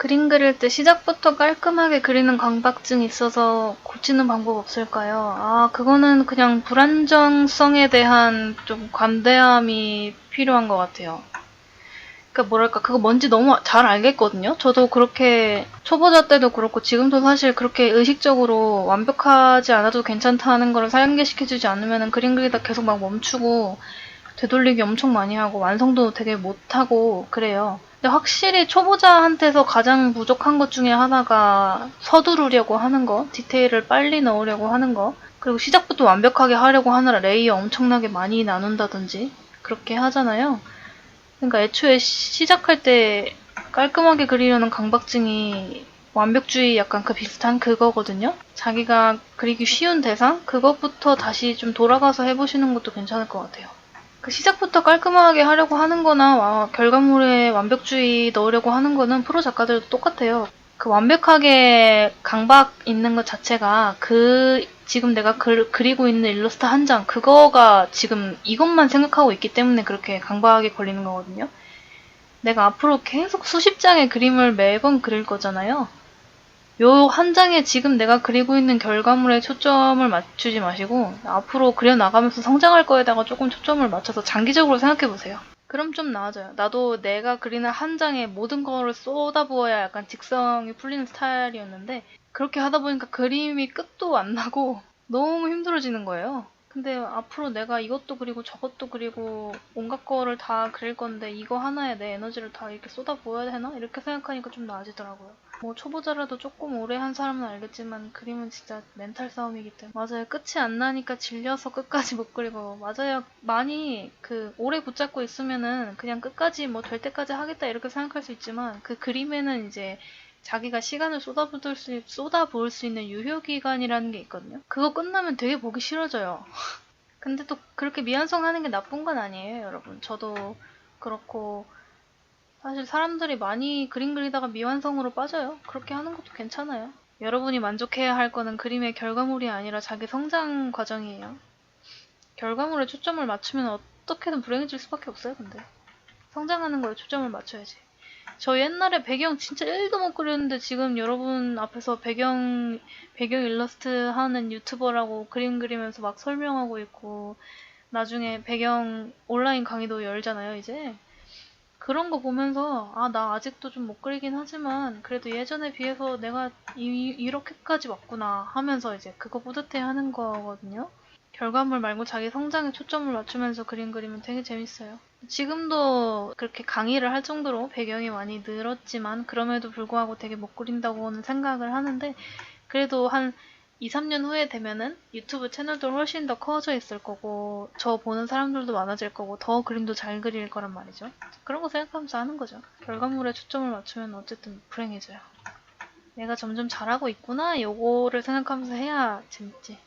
그림 그릴 때 시작부터 깔끔하게 그리는 강박증이 있어서 고치는 방법 없을까요? 아, 그거는 그냥 불안정성에 대한 좀 관대함이 필요한 것 같아요. 그러니까 뭐랄까 그거 뭔지 너무 잘 알겠거든요. 저도 그렇게 초보자 때도 그렇고 지금도 사실 그렇게 의식적으로 완벽하지 않아도 괜찮다는 걸 상기시켜주지 않으면 그림 그리다 계속 막 멈추고 되돌리기 엄청 많이 하고 완성도 되게 못하고 그래요. 근데 확실히 초보자한테서 가장 부족한 것 중에 하나가 서두르려고 하는 거, 디테일을 빨리 넣으려고 하는 거, 그리고 시작부터 완벽하게 하려고 하느라 레이어 엄청나게 많이 나눈다든지 그렇게 하잖아요. 그러니까 애초에 시- 시작할 때 깔끔하게 그리려는 강박증이 완벽주의 약간 그 비슷한 그거거든요. 자기가 그리기 쉬운 대상 그것부터 다시 좀 돌아가서 해보시는 것도 괜찮을 것 같아요. 그 시작부터 깔끔하게 하려고 하는 거나 와- 결과물에 완벽주의 넣으려고 하는 거는 프로 작가들도 똑같아요. 그 완벽하게 강박 있는 것 자체가 그 지금 내가 그, 그리고 있는 일러스트 한 장 그거가 지금 이것만 생각하고 있기 때문에 그렇게 강박에 걸리는 거거든요. 내가 앞으로 계속 수십 장의 그림을 매번 그릴 거잖아요. 요 한 장에 지금 내가 그리고 있는 결과물에 초점을 맞추지 마시고 앞으로 그려나가면서 성장할 거에다가 조금 초점을 맞춰서 장기적으로 생각해 보세요. 그럼 좀 나아져요. 나도 내가 그리는 한 장에 모든 거를 쏟아부어야 약간 직성이 풀리는 스타일이었는데 그렇게 하다 보니까 그림이 끝도 안 나고 너무 힘들어지는 거예요. 근데 앞으로 내가 이것도 그리고 저것도 그리고 온갖 거를 다 그릴 건데 이거 하나에 내 에너지를 다 이렇게 쏟아부어야 되나? 이렇게 생각하니까 좀 나아지더라고요. 뭐 초보자라도 조금 오래 한 사람은 알겠지만 그림은 진짜 멘탈 싸움이기 때문에. 맞아요. 끝이 안 나니까 질려서 끝까지 못 그리고. 맞아요. 많이 그 오래 붙잡고 있으면은 그냥 끝까지 뭐 될 때까지 하겠다 이렇게 생각할 수 있지만 그 그림에는 이제 자기가 시간을 쏟아부을 수 쏟아부을 수 있는 유효 기간이라는 게 있거든요. 그거 끝나면 되게 보기 싫어져요. 근데 또 그렇게 미완성 하는 게 나쁜 건 아니에요 여러분. 저도 그렇고 사실 사람들이 많이 그림 그리다가 미완성으로 빠져요. 그렇게 하는 것도 괜찮아요. 여러분이 만족해야 할 거는 그림의 결과물이 아니라 자기 성장 과정이에요. 결과물에 초점을 맞추면 어떻게든 불행해질 수밖에 없어요, 근데. 성장하는 거에 초점을 맞춰야지. 저 옛날에 배경 진짜 1도 못 그렸는데 지금 여러분 앞에서 배경, 배경 일러스트 하는 유튜버라고 그림 그리면서 막 설명하고 있고, 나중에 배경 온라인 강의도 열잖아요, 이제. 그런 거 보면서 아 나 아직도 좀 못 그리긴 하지만 그래도 예전에 비해서 내가 이, 이렇게까지 왔구나 하면서 이제 그거 뿌듯해 하는 거거든요. 결과물 말고 자기 성장에 초점을 맞추면서 그림 그리면 되게 재밌어요. 지금도 그렇게 강의를 할 정도로 배경이 많이 늘었지만 그럼에도 불구하고 되게 못 그린다고는 생각을 하는데 그래도 한 2, 3년 후에 되면은 유튜브 채널도 훨씬 더 커져 있을 거고 저 보는 사람들도 많아질 거고 더 그림도 잘 그릴 거란 말이죠. 그런 거 생각하면서 하는 거죠. 결과물에 초점을 맞추면 어쨌든 불행해져요. 내가 점점 잘하고 있구나 요거를 생각하면서 해야 재밌지.